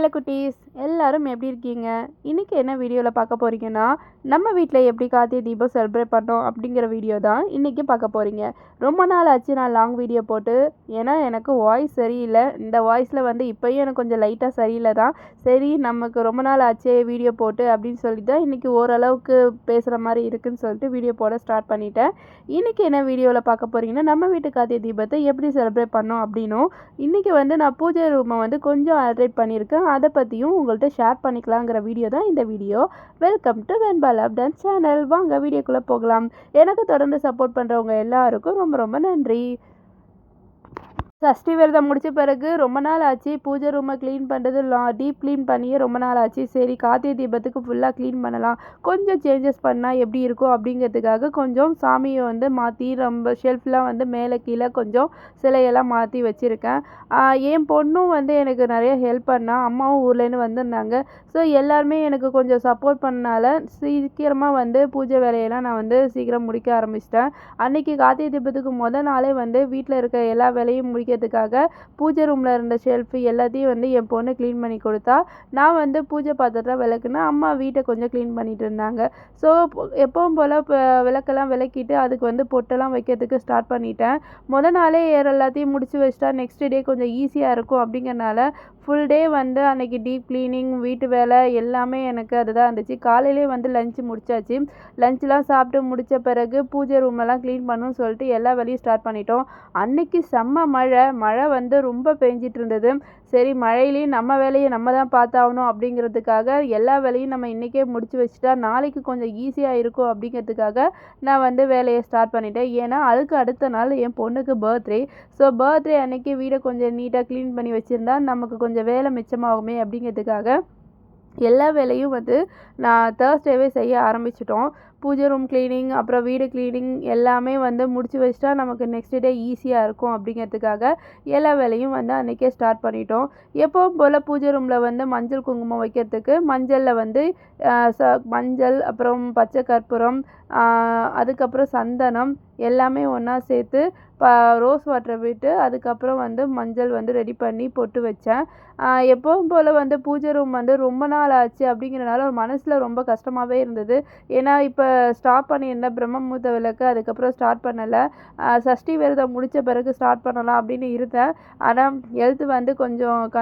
Hi செல்லக்குட்டீஸ் எல்லாரும் எப்படி இருக்கீங்க? இன்றைக்கி என்ன வீடியோவில் பார்க்க போகிறீங்கன்னா நம்ம வீட்டில் எப்படி கார்த்திகை தீபம் செலிப்ரேட் பண்ணோம் அப்படிங்கிற வீடியோ தான் இன்றைக்கி பார்க்க போகிறீங்க ரொம்ப நாள் ஆச்சு நான் லாங் வீடியோ போட்டு. ஏன்னா எனக்கு வாய்ஸ் சரியில்லை. இந்த வாய்ஸில் வந்து இப்போயும் எனக்கு கொஞ்சம் லைட்டாக சரியில்லை தான். சரி நமக்கு ரொம்ப நாள் ஆச்சே வீடியோ போட்டு அப்படின்னு சொல்லி தான் இன்றைக்கி ஓரளவுக்கு பேசுகிற மாதிரி இருக்குன்னு சொல்லிட்டு வீடியோ போட ஸ்டார்ட் பண்ணிட்டேன். இன்றைக்கி என்ன வீடியோவில் பார்க்க போகிறீங்கன்னா நம்ம வீட்டு கார்த்திகை தீபத்தை எப்படி செலிப்ரேட் பண்ணோம் அப்படின்னும். இன்றைக்கி வந்து நான் பூஜை ரூமை வந்து கொஞ்சம் ஆல்ட்ரேட் பண்ணியிருக்கேன். அதை பற்றியும் உங்கள்கிட்ட ஷேர் பண்ணிக்கலாங்கிற வீடியோ தான் இந்த video welcome to Venba love dance channel வாங்க வீடியோக்குள்ளே போகலாம். எனக்கு தொடர்ந்து சப்போர்ட் பண்ணுறவங்க எல்லாருக்கும் ரொம்ப ரொம்ப நன்றி. சஷ்டி விரதம் முடித்த பிறகு ரொம்ப நாள் ஆச்சு. பூஜை ரூமை க்ளீன் பண்ணுறது லா டீப் க்ளீன் பண்ணியே ரொம்ப நாள் ஆச்சு. சரி கார்த்திகை தீபத்துக்கு ஃபுல்லாக க்ளீன் பண்ணலாம். கொஞ்சம் சேஞ்சஸ் பண்ணால் எப்படி இருக்கும் அப்படிங்கிறதுக்காக கொஞ்சம் சாமியை வந்து மாற்றி ரொம்ப ஷெல்ஃப்லாம் வந்து மேலே கீழே கொஞ்சம் சிலையெல்லாம் மாற்றி வச்சுருக்கேன். என் பொண்ணும் வந்து எனக்கு நிறைய ஹெல்ப் பண்ணால் அம்மாவும் ஊர்லேருந்து வந்திருந்தாங்க. ஸோ எல்லாருமே எனக்கு கொஞ்சம் சப்போர்ட் பண்ணனால சீக்கிரமாக வந்து பூஜை வேலையெல்லாம் நான் வந்து சீக்கிரம் முடிக்க ஆரம்பிச்சிட்டேன். அன்றைக்கி கார்த்திகை தீபத்துக்கு முதல் நாளே வந்து வீட்டில் இருக்க எல்லா வேலையும் முடிக்க வைக்கிறதுக்காக பூஜை ரூமில் இருந்த ஷெல்ஃபு எல்லாத்தையும் வந்து என் பொண்ணு க்ளீன் பண்ணி கொடுத்தா நான் வந்து பூஜை பாத்திரத்தை விளக்குனா அம்மா வீட்டை கொஞ்சம் க்ளீன் பண்ணிட்டு இருந்தாங்க. ஸோ எப்பவும் போல் இப்போ விளக்கெல்லாம் விளக்கிட்டு அதுக்கு வந்து பொட்டெல்லாம் வைக்கிறதுக்கு ஸ்டார்ட் பண்ணிட்டேன். முத நாளே எல்லாத்தையும் முடிச்சு வச்சிட்டா நெக்ஸ்ட் டே கொஞ்சம் ஈஸியாக இருக்கும் அப்படிங்கிறனால ஃபுல் டே வந்து அன்றைக்கி டீப் க்ளீனிங் வீட்டு வேலை எல்லாமே எனக்கு அதுதான் இருந்துச்சு. காலையிலே வந்து லஞ்சு முடிச்சாச்சு. லஞ்செலாம் சாப்பிட்டு முடித்த பிறகு பூஜை ரூமெல்லாம் க்ளீன் பண்ணணும்னு சொல்லிட்டு எல்லா வேலையும் ஸ்டார்ட் பண்ணிட்டோம். அன்றைக்கி செம்ம மழை. மழை வந்து ரொம்ப பெஞ்சிட்டு இருந்தது. சரி மழையிலையும் நம்ம வேலையை நம்ம தான் பார்த்தாகணும் அப்படிங்கிறதுக்காக எல்லா வேலையும் நம்ம இன்றைக்கே முடிச்சு வச்சுட்டா நாளைக்கு கொஞ்சம் ஈஸியாக இருக்கும் அப்படிங்கிறதுக்காக நான் வந்து வேலையை ஸ்டார்ட் பண்ணிட்டேன். ஏன்னா அதுக்கு அடுத்த நாள் என் பொண்ணுக்கு பர்த்டே ஸோ பர்த்டே அன்னைக்கு வீடை கொஞ்சம் நீட்டாக க்ளீன் பண்ணி வச்சுருந்தா நமக்கு கொஞ்சம் கொஞ்சம் வேலை மிச்சமாகுமே அப்படிங்கிறதுக்காக எல்லா வேலையும் வந்து நான் தேர்ஸ்டேவே செய்ய ஆரம்பிச்சிட்டோம். பூஜை ரூம் க்ளீனிங் அப்புறம் வீடு க்ளீனிங் எல்லாமே வந்து முடிச்சு வச்சுட்டா நமக்கு நெக்ஸ்ட் டே ஈஸியாக இருக்கும் அப்படிங்கிறதுக்காக எல்லா வேலையும் வந்து அன்றைக்கே ஸ்டார்ட் பண்ணிட்டோம். எப்போவும் போல் பூஜை ரூமில் வந்து மஞ்சள் குங்குமம் வைக்கிறதுக்கு மஞ்சளில் வந்து ச மஞ்சள் அப்புறம் பச்சை கற்பூரம் அதுக்கப்புறம் சந்தனம் எல்லாமே ஒன்றா சேர்த்து ப ரோஸ் வாட்டரை விட்டு அதுக்கப்புறம் வந்து மஞ்சள் வந்து ரெடி பண்ணி பொட்டு வச்சேன். எப்போவும் போல் வந்து பூஜை ரூம் வந்து ரொம்ப நாள் ஆச்சு அப்படிங்கிறனால ஒரு மனசில் ரொம்ப கஷ்டமாகவே இருந்தது. ஏன்னா இப்போ ஸ்டாப் பண்ணியிருந்தேன் பிரம்மமூர்த்த விளக்கு அதுக்கப்புறம் ஸ்டார்ட் பண்ணலை. சஷ்டி விரதம் முடித்த பிறகு ஸ்டார்ட் பண்ணலாம் அப்படின்னு இருந்தேன். ஆனால் எழுத்து வந்து கொஞ்சம் க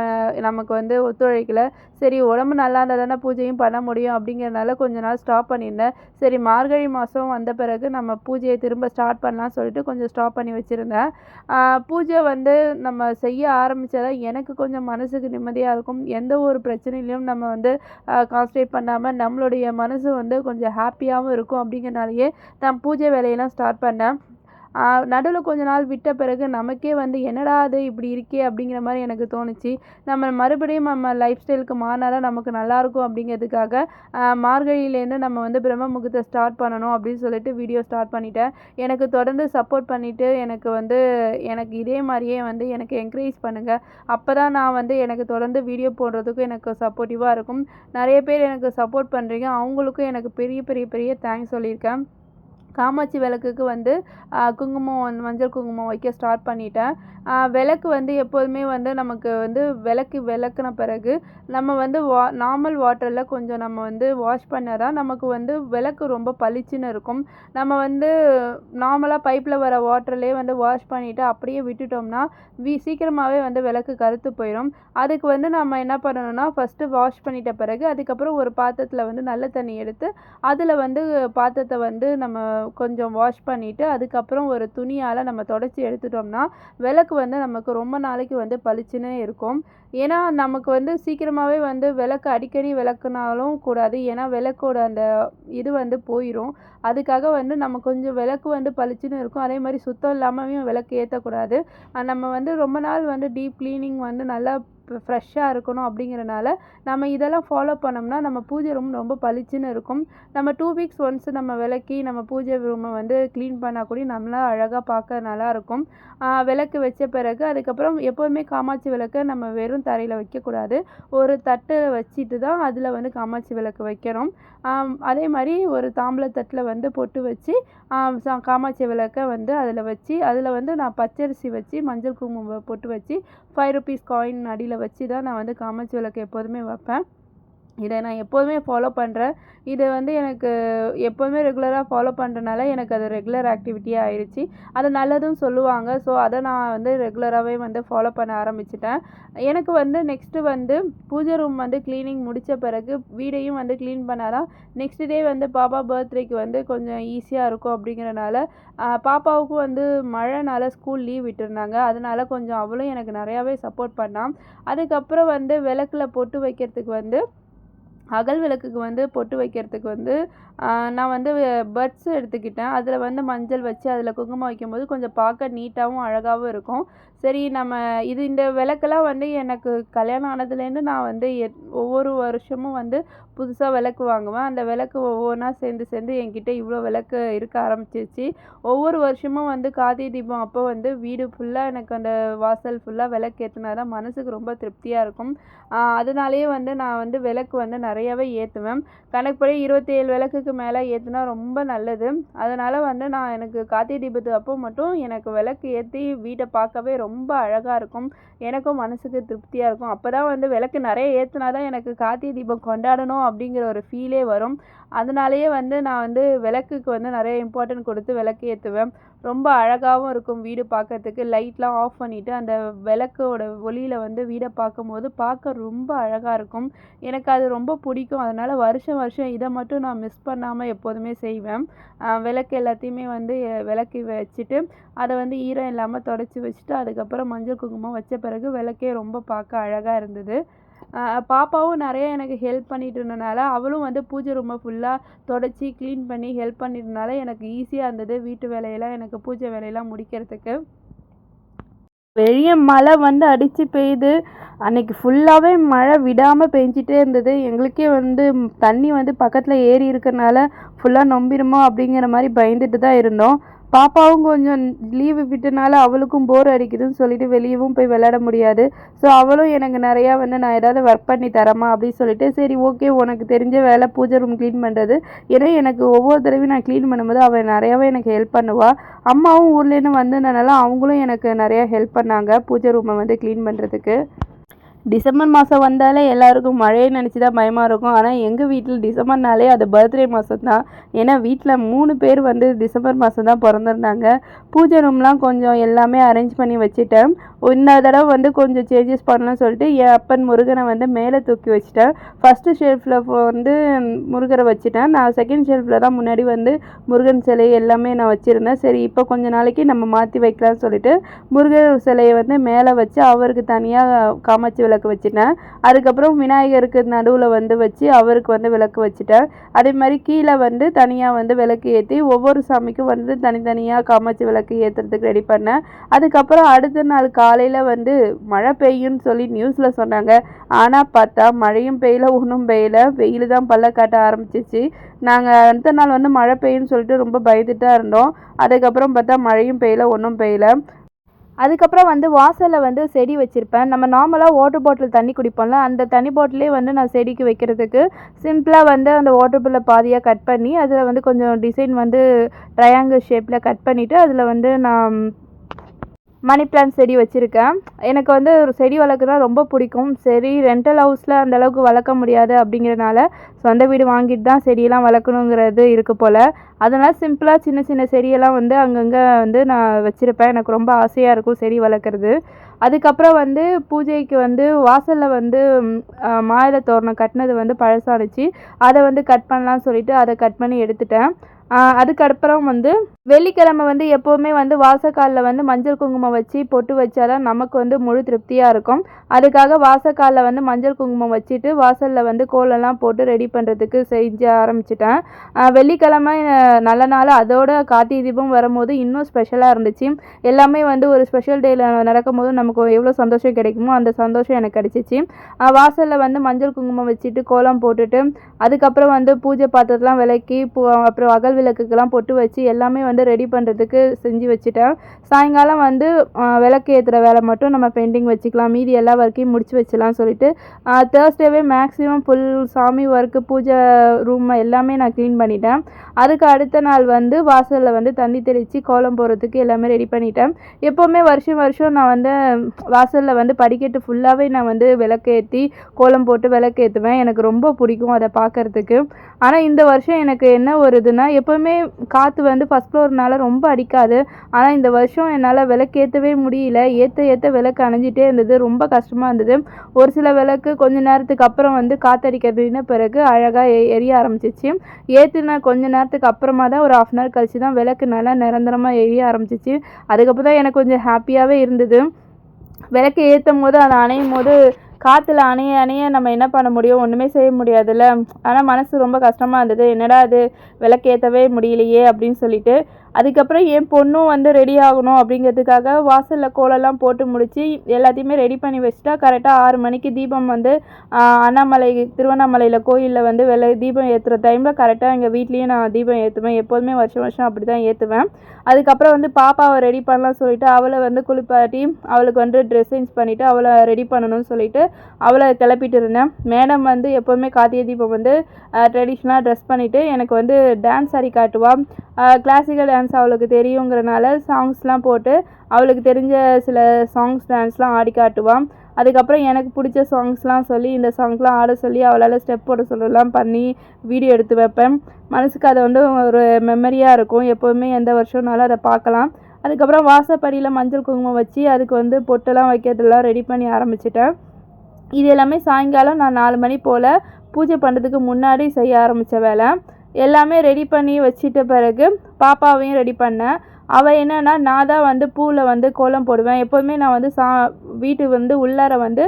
நமக்கு வந்து ஒத்துழைக்கலை. சரி உடம்பு நல்லா இருந்தால் தானே பூஜையும் பண்ண முடியும் அப்படிங்கிறனால கொஞ்ச நாள் ஸ்டாப் பண்ணியிருந்தேன். சரி மார்கழி மாதம் வந்த பிறகு நம்ம பூஜையை திரும்ப ஸ்டார்ட் பண்ணலாம் சொல்லிட்டு கொஞ்சம் ஸ்டாப் பண்ணி வச்சுருந்தேன். பூஜை வந்து நம்ம செய்ய ஆரம்பித்ததை எனக்கு கொஞ்சம் மனசுக்கு நிம்மதியாக இருக்கும். எந்த ஒரு பிரச்சனையிலையும் நம்ம வந்து கான்சன்ட்ரேட் பண்ணாமல் நம்மளுடைய மனசு வந்து கொஞ்சம் ஹாப்பியாகவும் இருக்கும் அப்படிங்கிறனாலேயே நான் பூஜை வேலையெல்லாம் ஸ்டார்ட் பண்ணேன். நடுவில் கொஞ்ச நாள் விட்ட பிறகு நமக்கே வந்து என்னடா அது இப்படி இருக்கே? அப்படிங்கிற மாதிரி எனக்கு தோணுச்சு. நம்ம மறுபடியும் நம்ம லைஃப் ஸ்டைலுக்கு மாறினா நமக்கு நல்லாயிருக்கும் அப்படிங்கிறதுக்காக மார்கழியிலேருந்து நம்ம வந்து பிரம்ம முகூர்த்தம் ஸ்டார்ட் பண்ணணும் அப்படின்னு சொல்லிட்டு வீடியோ ஸ்டார்ட் பண்ணிட்டேன். எனக்கு தொடர்ந்து சப்போர்ட் பண்ணிவிட்டு எனக்கு வந்து எனக்கு இதே மாதிரியே வந்து எனக்கு என்கரேஜ் பண்ணுங்கள் அப்போ தான் நான் வந்து எனக்கு தொடர்ந்து வீடியோ போடுறதுக்கும் எனக்கு சப்போர்ட்டிவாக இருக்கும். நிறைய பேர் எனக்கு சப்போர்ட் பண்ணுறீங்க அவங்களுக்கும் எனக்கு பெரிய பெரிய பெரிய தேங்க்ஸ் சொல்லியிருக்கேன். காமாட்சி விளக்குக்கு வந்து குங்குமம் மஞ்சள் குங்குமம் வைக்க ஸ்டார்ட் பண்ணிட்டேன். விளக்கு வந்து எப்போதுமே வந்து நமக்கு வந்து விளக்கு விளக்குன பிறகு நம்ம வந்து வா நார்மல் வாட்டரில் கொஞ்சம் நம்ம வந்து வாஷ் பண்ணால் தான் நமக்கு வந்து விளக்கு ரொம்ப பளிச்சுன்னு இருக்கும். நம்ம வந்து நார்மலாக பைப்பில் வர வாட்டர்லேயே வந்து வாஷ் பண்ணிவிட்டு அப்படியே விட்டுட்டோம்னா வி சீக்கிரமாகவே வந்து விளக்கு கருத்து போயிடும் அதுக்கு வந்து நம்ம என்ன பண்ணணும்னா ஃபஸ்ட்டு வாஷ் பண்ணிட்ட பிறகு அதுக்கப்புறம் ஒரு பாத்திரத்தில் வந்து நல்ல தண்ணி எடுத்து அதில் வந்து பாத்திரத்தை வந்து நம்ம கொஞ்சம் வாஷ் பண்ணிவிட்டு அதுக்கப்புறம் ஒரு துணியால் நம்ம தொடச்சி எடுத்துட்டோம்னா விளக்கு வந்து நமக்கு ரொம்ப நாளைக்கு வந்து பளிச்சுன்னே இருக்கும். ஏன்னா நமக்கு வந்து சீக்கிரமாகவே வந்து விளக்கு அடிக்கடி விளக்குனாலும் கூடாது. ஏன்னா விளக்கோட அந்த இது வந்து போயிடும் அதுக்காக வந்து நம்ம கொஞ்சம் விளக்கு வந்து பளிச்சுன்னு இருக்கும். அதே மாதிரி சுத்தம் இல்லாமலையும் விளக்கு ஏற்றக்கூடாது நம்ம வந்து ரொம்ப நாள் வந்து டீப் க்ளீனிங் வந்து நல்லா ஃப்ரெஷ்ஷாக இருக்கணும் அப்படிங்கிறனால நம்ம இதெல்லாம் ஃபாலோ பண்ணோம்னா நம்ம பூஜை ரூம் ரொம்ப பளிச்சுன்னு இருக்கும். நம்ம டூ வீக்ஸ் ஒன்ஸ் நம்ம விளக்கி நம்ம பூஜை ரூமை வந்து க்ளீன் பண்ணால் கூட நம்மளா அழகாக பார்க்க நல்லாயிருக்கும் விளக்கு வச்ச பிறகு அதுக்கப்புறம் எப்போதுமே காமாட்சி விளக்கு நம்ம வெறும் தரையில் வைக்கக்கூடாது. ஒரு தட்டில் வச்சுட்டு தான் அதில் வந்து காமாட்சி விளக்கு வைக்கணும். அதே மாதிரி ஒரு தாம்பளத்தட்டில் வந்து பொட்டு வச்சு காமாட்சி விளக்கை வந்து அதில் வச்சு அதில் வந்து நான் பச்சரிசி வச்சு மஞ்சள் குங்குமம் பொட்டு வச்சு ஃபைவ் ருபீஸ் காயின் அடியில் வச்சு தான் நான் வந்து காமாட்சி விளக்கு எப்போதுமே வைப்பேன். இதை நான் எப்போதுமே ஃபாலோ பண்ணுறேன் இது வந்து எனக்கு எப்போதுமே ரெகுலராக ஃபாலோ பண்ணுறனால எனக்கு அது ரெகுலர் ஆக்டிவிட்டியாக ஆயிடுச்சு அது நல்லதும் சொல்லுவாங்க. ஸோ அதை நான் வந்து ரெகுலராகவே வந்து ஃபாலோ பண்ண ஆரம்பிச்சிட்டேன். எனக்கு வந்து நெக்ஸ்ட்டு வந்து பூஜை ரூம் வந்து க்ளீனிங் முடித்த பிறகு வீடையும் வந்து க்ளீன் பண்ணால் தான் நெக்ஸ்ட் டே வந்து பாப்பா பர்த்டேக்கு வந்து கொஞ்சம் ஈஸியாக இருக்கும் அப்படிங்கிறனால பாப்பாவுக்கும் வந்து மழைனால ஸ்கூல் லீவ் விட்டுருந்தாங்க. அதனால கொஞ்சம் அவளும் எனக்கு நிறையாவே சப்போர்ட் பண்ணான் அதுக்கப்புறம் வந்து விளக்குல பொட்டு வைக்கிறதுக்கு வந்து அகல் விளக்குக்கு வந்து பொட்டு வைக்கிறதுக்கு வந்து நான் வந்து பட்ஸ் எடுத்துக்கிட்டேன். அதில் வந்து மஞ்சள் வச்சு அதில் குங்குமம் வைக்கும்போது கொஞ்சம் பார்க்க நீட்டாகவும் அழகாகவும் இருக்கும். சரி நம்ம இது இந்த விளக்கெல்லாம் வந்து எனக்கு கல்யாணம் ஆனதுலேருந்து நான் வந்து எத்- ஒவ்வொரு வருஷமும் வந்து புதுசாக விளக்கு வாங்குவேன். அந்த விளக்கு ஒவ்வொன்றா சேர்ந்து சேர்ந்து என்கிட்ட இவ்வளோ விளக்கு இருக்க ஆரம்பிச்சிருச்சு. ஒவ்வொரு வருஷமும் வந்து கார்த்திகை தீபம் அப்போ வந்து வீடு ஃபுல்லாக எனக்கு அந்த வாசல் ஃபுல்லாக விளக்கு ஏற்றினா தான் மனசுக்கு ரொம்ப திருப்தியாக இருக்கும். அதனாலேயே வந்து நான் வந்து விளக்கு வந்து நிறையாவே ஏற்றுவேன் கணக்குப்படி இருபத்தி ஏழு விளக்குக்கு மேலே ஏற்றினா ரொம்ப நல்லது. அதனால் வந்து நான் எனக்கு கார்த்திகை தீபத்து அப்போ மட்டும் எனக்கு விளக்கு ஏற்றி வீட்டை பார்க்கவே ரொம்ப ரொம்ப அழகாக இருக்கும். எனக்கும் மனசுக்கு திருப்தியாக இருக்கும். அப்போ தான் வந்து விளக்கு நிறைய ஏற்றினா தான் எனக்கு கார்த்திகை தீபம் கொண்டாடணும் அப்படிங்கிற ஒரு ஃபீலே வரும். அதனாலேயே வந்து நான் வந்து விளக்குக்கு வந்து நிறைய இம்பார்ட்டன்ட் கொடுத்து விளக்கு ஏற்றுவேன் ரொம்ப அழகாகவும் இருக்கும் வீடு பார்க்கறதுக்கு. லைட்லாம் ஆஃப் பண்ணிவிட்டு அந்த விளக்கோட ஒளியில் வந்து வீடை பார்க்கும்போது பார்க்க ரொம்ப அழகாக இருக்கும். எனக்கு அது ரொம்ப பிடிக்கும். அதனால் வருஷம் வருஷம் இதை மட்டும் நான் மிஸ் பண்ணாமல் எப்போதுமே செய்வேன். விளக்கு எல்லாத்தையுமே வந்து விளக்கி வச்சுட்டு அதை வந்து ஈரம் இல்லாமல் தொடச்சி வச்சுட்டு அதுக்கு அதுக்கப்புறம் மஞ்சள் குங்குமம் வச்ச பிறகு விளக்கே ரொம்ப பார்க்க அழகாக இருந்தது. பாப்பாவும் நிறைய எனக்கு ஹெல்ப் பண்ணிட்டு இருந்தனால அவளும் வந்து பூஜை ரூமை ஃபுல்லாக தொடச்சி க்ளீன் பண்ணி ஹெல்ப் பண்ணிருந்தனால எனக்கு ஈஸியாக இருந்தது. வீட்டு வேலையெல்லாம் எனக்கு பூஜை வேலையெல்லாம் முடிக்கிறதுக்கு. வெளியே மழை வந்து அடித்து பெய்யுது அன்னைக்கு ஃபுல்லாகவே மழை விடாமல் பெஞ்சிட்டே இருந்தது. எங்களுக்கே வந்து தண்ணி வந்து பக்கத்தில் ஏறி இருக்கிறனால ஃபுல்லாக நொம்பிடுமோ அப்படிங்கிற மாதிரி பயந்துட்டு தான் இருந்தோம். பாப்பாவும் கொஞ்சம் லீவு விட்டனால அவளுக்கும் போர் அடிக்குதுன்னு சொல்லிட்டு வெளியவும் போய் விளையாட முடியாது. ஸோ அவளும் எனக்கு நிறையா வந்து நான் ஏதாவது ஒர்க் பண்ணி தரமா அப்படின்னு சொல்லிட்டு சரி ஓகே உனக்கு தெரிஞ்ச வேலை பூஜை ரூம் க்ளீன் பண்ணுறது ஏன்னா எனக்கு ஒவ்வொரு தடவையும் நான் க்ளீன் பண்ணும்போது அவள் நிறையாவே எனக்கு ஹெல்ப் பண்ணுவாள் அம்மாவும் ஊர்லேருந்து வந்ததுனால அவங்களும் எனக்கு நிறையா ஹெல்ப் பண்ணாங்க பூஜை ரூமை வந்து க்ளீன் பண்ணுறதுக்கு டிசம்பர் மாதம் வந்தாலே எல்லாருக்கும் மழையை நினச்சி தான் பயமாக இருக்கும். ஆனால் எங்கள் வீட்டில் டிசம்பர்னாலே அது பர்த்டே மாதம் தான் ஏன்னா வீட்டில் மூணு பேர் வந்து டிசம்பர் மாதம் தான் பிறந்திருந்தாங்க. பூஜை ரூம்லாம் கொஞ்சம் எல்லாமே அரேஞ்ச் பண்ணி வச்சுட்டேன். இந்த தடவை வந்து கொஞ்சம் சேஞ்சஸ் பண்ணலாம்னு சொல்லிட்டு என் அப்பன் முருகனை வந்து மேலே தூக்கி வச்சுட்டேன். ஃபஸ்ட்டு ஷெல்ஃபில் வந்து முருகரை வச்சுட்டேன். நான் செகண்ட் ஷெல்ஃபில் தான் முன்னாடி வந்து முருகன் சிலை எல்லாமே நான் வச்சுருந்தேன். சரி இப்போ கொஞ்ச நாளைக்கு நம்ம மாற்றி வைக்கலாம்னு சொல்லிட்டு முருகர் சிலையை வந்து மேலே வச்சு அவருக்கு தனியாக காமாட்சி விளக்கு வச்சுட்டேன். அதுக்கப்புறம் விநாயகருக்கு நடுவில் வந்து வச்சு அவருக்கு வந்து விளக்கு வச்சுட்டேன். அதே மாதிரி கீழே வந்து தனியாக வந்து விளக்கு ஏற்றி ஒவ்வொரு சாமிக்கும் வந்து தனித்தனியாக காமாட்சி விளக்கு ஏற்றுறதுக்கு ரெடி பண்ணேன். அதுக்கப்புறம் அடுத்த நாள் காலையில் வந்து மழை பெய்யும்னு சொல்லி நியூஸில் சொன்னாங்க. ஆனால் பார்த்தா மழையும் பெய்யல ஒன்றும் பெய்யல. வெயில் தான் பல்ல காட்ட ஆரம்பிச்சிச்சு. நாங்கள் அடுத்த நாள் வந்து மழை பெய்யும்னு சொல்லிட்டு ரொம்ப பயந்துட்டா இருந்தோம். அதுக்கப்புறம் பார்த்தா மழையும் பெய்யல ஒன்றும் பெய்யல. அதுக்கப்புறம் வந்து வாசலில் வந்து செடி வச்சுருப்பேன். நம்ம நார்மலாக வாட்டர் பாட்டில் தண்ணி குடிப்போம்ல அந்த தண்ணி பாட்டிலே வந்து நான் செடிக்கு வைக்கிறதுக்கு சிம்பிளாக வந்து அந்த வாட்டர் பில்லை பாதியாக கட் பண்ணி அதில் வந்து கொஞ்சம் டிசைன் வந்து ட்ரையாங்கிள் ஷேப்பில் கட் பண்ணிவிட்டு அதில் வந்து நான் மணி பிளான்ட் செடி வச்சுருக்கேன். எனக்கு வந்து ஒரு செடி வளர்க்குறதுனா ரொம்ப பிடிக்கும். சரி ரெண்டல் ஹவுஸில் அந்தளவுக்கு வளர்க்க முடியாது அப்படிங்கிறனால சொந்த வீடு வாங்கிட்டு தான் செடியெல்லாம் வளர்க்கணுங்கிறது இருக்கு போல். அதனால் சிம்பிளாக சின்ன சின்ன செடியெல்லாம் வந்து அங்கங்கே வந்து நான் வச்சுருப்பேன். எனக்கு ரொம்ப ஆசையாக இருக்கும் செடி வளர்க்குறது. அதுக்கப்புறம் வந்து பூஜைக்கு வந்து வாசலில் வந்து மாயில தோரணம் கட்டினது வந்து பழசானுச்சு. அதை வந்து கட் பண்ணலாம்னு சொல்லிவிட்டு அதை கட் பண்ணி எடுத்துட்டேன். அதுக்கப்புறம் வந்து வெள்ளிக்கிழமை வந்து எப்போவுமே வந்து வாசக்காலில் வந்து மஞ்சள் குங்குமம் வச்சு பொட்டு வச்சாதான் நமக்கு வந்து முழு திருப்தியாக இருக்கும். அதுக்காக வாசக்காலில் வந்து மஞ்சள் குங்குமம் வச்சுட்டு வாசலில் வந்து கோலம்லாம் போட்டு ரெடி பண்ணுறதுக்கு செஞ்சு ஆரம்பிச்சிட்டேன். வெள்ளிக்கிழமை நல்ல நாள். அதோட கார்த்திகை தீபம் வரும்போது இன்னும் ஸ்பெஷலாக இருந்துச்சு. எல்லாமே வந்து ஒரு ஸ்பெஷல் டேயில் நடக்கும்போது நமக்கு எவ்வளோ சந்தோஷம் கிடைக்குமோ அந்த சந்தோஷம் எனக்கு கிடச்சிச்சு. வாசலில் வந்து மஞ்சள் குங்குமம் வச்சுட்டு கோலம் போட்டுட்டு அதுக்கப்புறம் வந்து பூஜை பாத்திரத்தெலாம் விளக்கி பூ அப்புறம் அகல் விளக்குக்கெல்லாம் பொட்டு வச்சு எல்லாமே வந்து ரெடி பண்ணுறதுக்கு செஞ்சு வச்சுட்டேன். சாயங்காலம் வந்து விளக்கு ஏற்றுற வேலை மட்டும் நம்ம பெயிண்டிங் வச்சுக்கலாம். மீதி எல்லா ஒர்க்கையும் முடிச்சு வச்சிடலாம் சொல்லிட்டு தேர்ஸ்டேவே மேக்ஸிமம் ஃபுல் சாமி ஒர்க்கு பூஜை ரூம் எல்லாமே நான் க்ளீன் பண்ணிட்டேன். அதுக்கு அடுத்த நாள் வந்து வாசலில் வந்து தண்ணி தெளித்து கோலம் போடுறதுக்கு எல்லாமே ரெடி பண்ணிட்டேன். எப்போவுமே வருஷம் வருஷம் நான் வந்து வாசலில் வந்து படிக்கட்டு ஃபுல்லாகவே நான் வந்து விளக்கேற்றி கோலம் போட்டு விளக்கேற்றுவேன் எனக்கு ரொம்ப பிடிக்கும் அதை பார்க்கறதுக்கு. ஆனால் இந்த வருஷம் எனக்கு என்ன ஒரு எப்போ எப்போவுமே காற்று வந்து ஃபஸ்ட் ஃப்ளோர்னால ரொம்ப அடிக்காது. ஆனால் இந்த வருஷம் என்னால் விளக்கேற்றவே முடியல. ஏற்ற ஏற்ற விளக்கு அணைஞ்சிட்டே இருந்தது. ரொம்ப கஷ்டமாக இருந்தது. ஒரு சில விளக்கு கொஞ்ச நேரத்துக்கு அப்புறம் வந்து காற்றடிக்கிறதுன பிறகு அழகாக எ எரிய ஆரம்பிச்சிச்சு. ஏற்றுன கொஞ்ச நேரத்துக்கு அப்புறமா தான் ஒரு ஆஃப் அன் ஹவர் கழிச்சு தான் விளக்கு நல்லா நிரந்தரமாக எரிய ஆரம்பிச்சிச்சு. அதுக்கப்புறம் தான் எனக்கு கொஞ்சம் ஹாப்பியாகவே இருந்தது. விளக்கு ஏற்றும் போது அதை அணையும் போது காற்றுல அணைய அணைய நம்ம என்ன பண்ண முடியும்? ஒன்றுமே செய்ய முடியாதுல்ல. ஆனால் மனசு ரொம்ப கஷ்டமாக இருந்தது. என்னடா அது விளக்கேற்றவே முடியலையே அப்படின்னு சொல்லிட்டு அதுக்கப்புறம் என் பொண்ணும் வந்து ரெடி ஆகணும் அப்படிங்கிறதுக்காக வாசலில் கோலம்லாம் போட்டு முடித்து எல்லாத்தையுமே ரெடி பண்ணி வச்சுட்டா கரெக்டாக ஆறு மணிக்கு தீபம் வந்து அண்ணாமலை திருவண்ணாமலையில் கோயிலில் வந்து வெள்ளை தீபம் ஏற்றுற டைமில் கரெக்டாக எங்கள் வீட்லேயும் நான் தீபம் ஏற்றுவேன் எப்போதுமே வருஷம் வருஷம் அப்படி தான் ஏற்றுவேன் அதுக்கப்புறம் வந்து பாப்பாவை ரெடி பண்ணலாம் சொல்லிட்டு அவளை வந்து குளிப்பாட்டி அவளுக்கு வந்து ட்ரெஸ் சேஞ்ச் பண்ணிவிட்டு அவளை ரெடி பண்ணணும்னு சொல்லிட்டு அவளை கிளப்பிட்டு இருந்தேன். மேடம் வந்து எப்போவுமே கார்த்திகை தீபம் வந்து ட்ரெடிஷ்னலாக ட்ரெஸ் பண்ணிவிட்டு எனக்கு வந்து டான்ஸ் ஆடி காட்டுவாள் கிளாசிக்கல் டான்ஸ் அவளுக்கு தெரியுங்கிறனால சாங்ஸ்லாம் போட்டு அவளுக்கு தெரிஞ்ச சில சாங்ஸ் டான்ஸ்லாம் ஆடி காட்டுவான் அதுக்கப்புறம் எனக்கு பிடிச்ச சாங்ஸ்லாம் சொல்லி இந்த சாங்ஸ்லாம் ஆட சொல்லி அவளால் ஸ்டெப் போட சொல்லலாம் பண்ணி வீடியோ எடுத்து வைப்பேன். மனசுக்கு அது வந்து ஒரு மெமரியாக இருக்கும். எப்போவுமே எந்த வருஷம்னாலும் அதை பார்க்கலாம். அதுக்கப்புறம் வாசப்படியில் மஞ்சள் குங்குமம் வச்சு அதுக்கு வந்து பொட்டெல்லாம் வைக்கிறதெல்லாம் ரெடி பண்ணி ஆரம்பிச்சிட்டேன். இது எல்லாமே சாயங்காலம் நான் நாலு மணி போல் பூஜை பண்ணுறதுக்கு முன்னாடி செய்ய ஆரம்பித்த வேலை. எல்லாமே ரெடி பண்ணி வச்சிட்ட பிறகு பாப்பாவையும் ரெடி பண்ணேன். அவள் என்னென்னா நான் தான் வந்து பூவில் வந்து கோலம் போடுவேன். எப்போதுமே நான் வந்து சா வீட்டு வந்து உள்ளார வந்து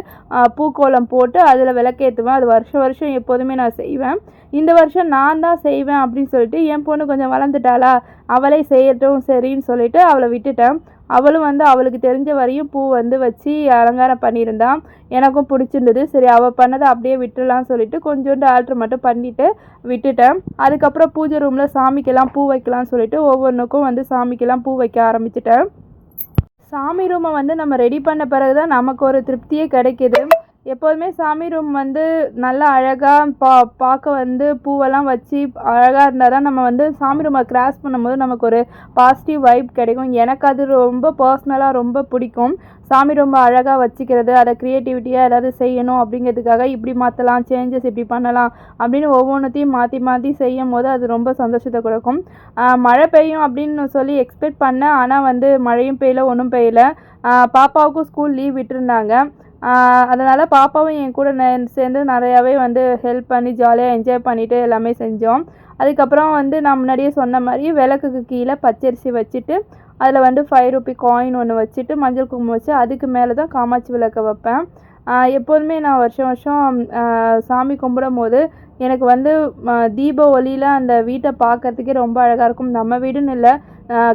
பூக்கோலம் போட்டு அதில் விளக்கேற்றுவேன் அது வருஷம் வருஷம் எப்போதுமே நான் செய்வேன். இந்த வருஷம் நான் தான் செய்வேன் அப்படின்னு சொல்லிட்டு என் பொண்ணு கொஞ்சம் வளர்ந்துட்டாளா? அவளே செய்யட்டும் சரின்னு சொல்லிட்டு அவளை விட்டுட்டேன். அவளும் வந்து அவளுக்கு தெரிஞ்ச வரையும் பூ வந்து வச்சு அலங்காரம் பண்ணியிருந்தான் எனக்கும் பிடிச்சிருந்தது. சரி அவள் பண்ணதை அப்படியே விட்டுடலாம் சொல்லிட்டு கொஞ்சோண்டு ஆல்ட்ரு மட்டும் பண்ணிட்டு விட்டுட்டேன். அதுக்கப்புறம் பூஜை ரூமில் சாமிக்கெல்லாம் பூ வைக்கலாம்னு சொல்லிட்டு ஒவ்வொன்றுக்கும் வந்து சாமிக்கெல்லாம் பூ வைக்க ஆரம்பிச்சிட்டேன். சாமி ரூமை வந்து நம்ம ரெடி பண்ண பிறகு தான் நமக்கு ஒரு திருப்தியே கிடைக்கிது. எப்போதுமே சாமி ரூம் வந்து நல்லா அழகாக பா பார்க்க வந்து பூவெல்லாம் வச்சு அழகாக இருந்தால் தான் நம்ம வந்து சாமி ரூமை கிராஸ் பண்ணும்போது நமக்கு ஒரு பாசிட்டிவ் வைப் கிடைக்கும். எனக்கு அது ரொம்ப பர்சனலாக ரொம்ப பிடிக்கும். சாமி ரொம்ப அழகாக வச்சுக்கிறது அதை க்ரியேட்டிவிட்டியாக ஏதாவது செய்யணும் அப்படிங்கிறதுக்காக இப்படி மாற்றலாம் சேஞ்சஸ் இப்படி பண்ணலாம் அப்படின்னு ஒவ்வொன்றுத்தையும் மாற்றி மாற்றி செய்யும் போது அது ரொம்ப சந்தோஷத்தை கொடுக்கும். மழை பெய்யும் அப்படின்னு சொல்லி எக்ஸ்பெக்ட் பண்ணேன். ஆனால் வந்து மழையும் பெய்யல ஒன்றும் பெய்யல. பாப்பாவுக்கும் ஸ்கூல் லீவ் விட்டுருந்தாங்க. அதனால் பாப்பாவும் என் கூட நே- சேர்ந்து நிறையாவே வந்து ஹெல்ப் பண்ணி ஜாலியாக என்ஜாய் பண்ணிட்டு எல்லாமே செஞ்சோம். அதுக்கப்புறம் வந்து நான் முன்னாடியே சொன்ன மாதிரி விளக்குக்கு கீழே பச்சரிசி வச்சுட்டு அதில் வந்து ஃபைவ் ருபி காயின் ஒன்று வச்சுட்டு மஞ்சள் குங்குமம் வச்சு அதுக்கு மேலே தான் காமாட்சி விளக்கை வைப்பேன். எப்போதுமே நான் வருஷம் வருஷம் சாமி கும்பிடும் போது எனக்கு வந்து தீப ஒளியில் அந்த வீட்டை பார்க்கறதுக்கே ரொம்ப அழகாக இருக்கும். நம்ம வீடுன்னு இல்லை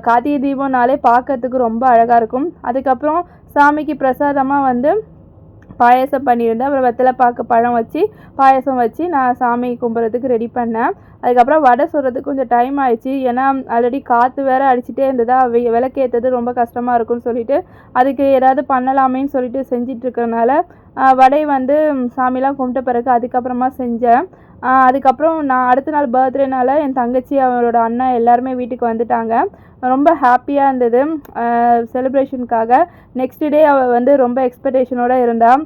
கார்த்திகை தீபம்னாலே பார்க்கறதுக்கு ரொம்ப அழகாக இருக்கும். அதுக்கப்புறம் சாமிக்கு பிரசாதமாக வந்து பாயாசம் பண்ணியிருந்தேன். அப்புறம் வெத்தலை பாக்கு பழம் வச்சு பாயாசம் வச்சு நான் சாமி கும்பிட்றதுக்கு ரெடி பண்ணேன். அதுக்கப்புறம் வடை சுடுறதுக்கு கொஞ்சம் டைம் ஆயிடுச்சு. ஏன்னா ஆல்ரெடி காற்று வேற அடிச்சுட்டே இருந்ததா. விளக்கேற்றது ரொம்ப கஷ்டமாக இருக்கும்னு சொல்லிட்டு அதுக்கு ஏதாவது பண்ணலாமேன்னு சொல்லிட்டு செஞ்சிட்ருக்கறனால வடை வந்து சாமிலாம் கும்பிட்ட பிறகு அதுக்கப்புறமா செஞ்சேன். அதுக்கப்புறம் நான் அடுத்த நாள் பர்த்டேனால என் தங்கச்சி அவரோட அண்ணன் எல்லாருமே வீட்டுக்கு வந்துட்டாங்க. ரொம்ப ஹாப்பியாக இருந்தது. செலிப்ரேஷனுக்காக நெக்ஸ்ட் டே அவள் வந்து ரொம்ப எக்ஸ்பெக்டேஷனோடு இருந்தாள்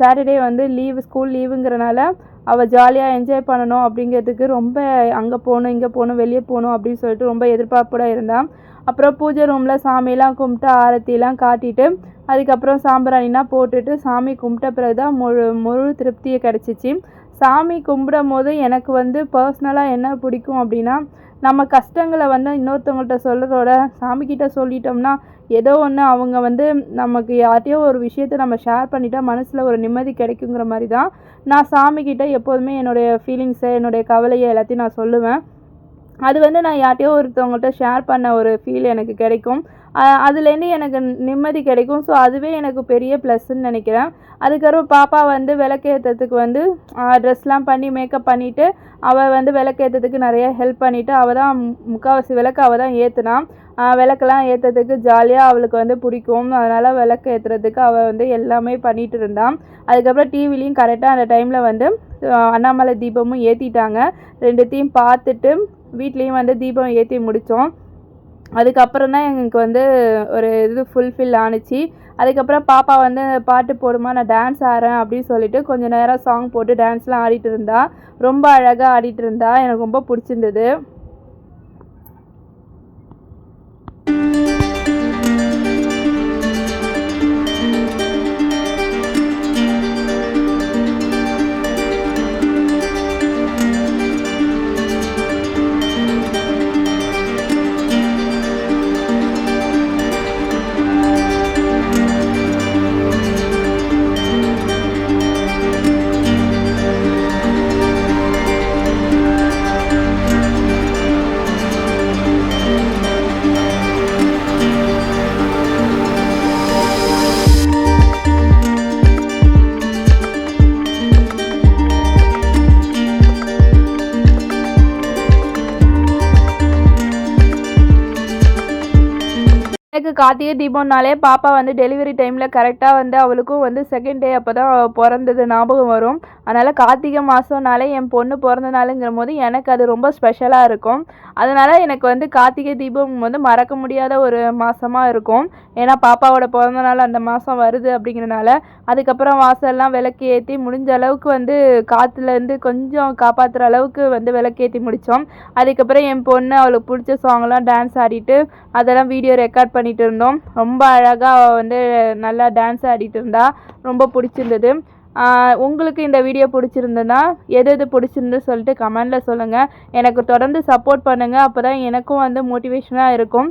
சாட்டர்டே வந்து லீவு ஸ்கூல் லீவுங்கிறனால அவள் ஜாலியாக என்ஜாய் பண்ணணும் அப்படிங்கிறதுக்கு ரொம்ப அங்கே போகணும் இங்கே போகணும் வெளியே போகணும் அப்படின்னு சொல்லிட்டு ரொம்ப எதிர்பார்ப்போட இருந்தான் அப்புறம் பூஜை ரூமில் சாமியெல்லாம் கும்பிட்டு ஆரத்திலாம் காட்டிட்டு அதுக்கப்புறம் சாம்பிராணிலாம் போட்டுட்டு சாமி கும்பிட்ட பிறகு தான் முழு முழு திருப்தியை கிடச்சிச்சு. சாமி கும்பிடும் போது எனக்கு வந்து பர்சனலாக என்ன பிடிக்கும் அப்படின்னா நம்ம கஷ்டங்களை வந்து இன்னொருத்தவங்கள்ட்ட சொல்கிறதோட சாமிக்கிட்ட சொல்லிட்டோம்னா ஏதோ ஒன்று அவங்க வந்து நமக்கு யார்ட்டையோ ஒரு விஷயத்த நம்ம ஷேர் பண்ணிட்டா மனசில் ஒரு நிம்மதி கிடைக்குங்கிற மாதிரி தான் நான் சாமிக்கிட்ட எப்போதுமே என்னுடைய ஃபீலிங்ஸை என்னுடைய கவலையை எல்லாத்தையும் நான் சொல்லுவேன். அது வந்து நான் யார்ட்டையோ ஒருத்தவங்கள்ட்ட ஷேர் பண்ண ஒரு ஃபீல் எனக்கு கிடைக்கும். அதுலேருந்து எனக்கு நிம்மதி கிடைக்கும். ஸோ அதுவே எனக்கு பெரிய ப்ளஸ்ன்னு நினைக்கிறேன். அதுக்கப்புறம் பாப்பா வந்து விளக்கேற்றத்துக்கு வந்து ட்ரெஸ்லாம் பண்ணி மேக்கப் பண்ணிவிட்டு அவள் வந்து விளக்கேற்றத்துக்கு நிறைய ஹெல்ப் பண்ணிவிட்டு அவள் தான் முக்கால்வாசி விளக்கு அவள் தான் ஏற்றுனா விளக்கெல்லாம் ஏற்றுறதுக்கு ஜாலியாக அவளுக்கு வந்து பிடிக்கும். அதனால் விளக்கு ஏற்றுறதுக்கு அவள் வந்து எல்லாமே பண்ணிகிட்டு இருந்தான் அதுக்கப்புறம் டிவிலையும் கரெக்டாக அந்த டைமில் வந்து அண்ணாமலை தீபமும் ஏற்றிட்டாங்க ரெண்டுத்தையும் பார்த்துட்டு வீட்லேயும் வந்து தீபம் ஏற்றி முடித்தோம் அதுக்கப்புறம் தான் எங்களுக்கு வந்து ஒரு இது ஃபுல்ஃபில் ஆணுச்சு அதுக்கப்புறம் பாப்பா வந்து பாட்டு போடுமா நான் டான்ஸ் ஆடுறேன் அப்படின்னு சொல்லிட்டு கொஞ்சம் நேரம் சாங் போட்டு டான்ஸ்லாம் ஆடிட்டு இருந்தா. ரொம்ப அழகாக ஆடிட்டு இருந்தா. எனக்கு ரொம்ப பிடிச்சிருந்தது. எனக்கு கார்த்திகை தீபம்னாலே பாப்பா வந்து டெலிவரி டைமில் கரெக்டாக வந்து அவளுக்கும் வந்து செகண்ட் டே அப்போ தான் பிறந்தது ஞாபகம் வரும். அதனால் கார்த்திகை மாதம்னாலே என் பொண்ணு பிறந்த நாளுங்கிற போது எனக்கு அது ரொம்ப ஸ்பெஷலாக இருக்கும். அதனால் எனக்கு வந்து கார்த்திகை தீபம் வந்து மறக்க முடியாத ஒரு மாதமாக இருக்கும். ஏன்னா பாப்பாவோட பிறந்த நாள் அந்த மாதம் வருது அப்படிங்கிறனால அதுக்கப்புறம் வாசல்லாம் விளக்கு ஏற்றி முடிஞ்ச அளவுக்கு வந்து காற்றுலேருந்து கொஞ்சம் காப்பாற்றுற அளவுக்கு வந்து விளக்கேற்றி முடித்தோம் அதுக்கப்புறம் என் பொண்ணு அவளுக்கு பிடிச்ச சாங்லாம் டான்ஸ் ஆடிட்டு அதெல்லாம் வீடியோ ரெக்கார்ட் பண்ணிட்டு இருந்தோம் ரொம்ப அழகாக வந்து நல்லா டான்ஸ் ஆடிட்டு இருந்தா ரொம்ப பிடிச்சிருந்தது. உங்களுக்கு இந்த வீடியோ பிடிச்சிருந்ததுன்னா எது எது பிடிச்சிருந்து சொல்லிட்டு கமெண்டில் சொல்லுங்கள் எனக்கு தொடர்ந்து சப்போர்ட் பண்ணுங்கள் அப்போ தான் எனக்கும் வந்து மோட்டிவேஷனாக இருக்கும்.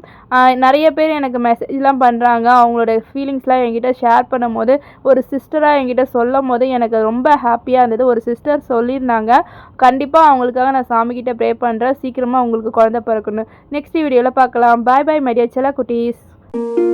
நிறைய பேர் எனக்கு மெசேஜ்லாம் பண்ணுறாங்க அவங்களோட ஃபீலிங்ஸ்லாம் என்கிட்ட ஷேர் பண்ணும்போது ஒரு சிஸ்டராக என்கிட்ட சொல்லும் போது எனக்கு ரொம்ப ஹாப்பியாக இருந்தது. ஒரு சிஸ்டர் சொல்லியிருந்தாங்க. கண்டிப்பாக அவங்களுக்காக நான் சாமிக்கிட்ட ப்ரே பண்ணுறேன் சீக்கிரமாக உங்களுக்கு குழந்த பிறக்கணும். நெக்ஸ்ட் வீடியோவில் பார்க்கலாம். பாய் பாய் மெடியா செல்ல குட்டீஸ் Música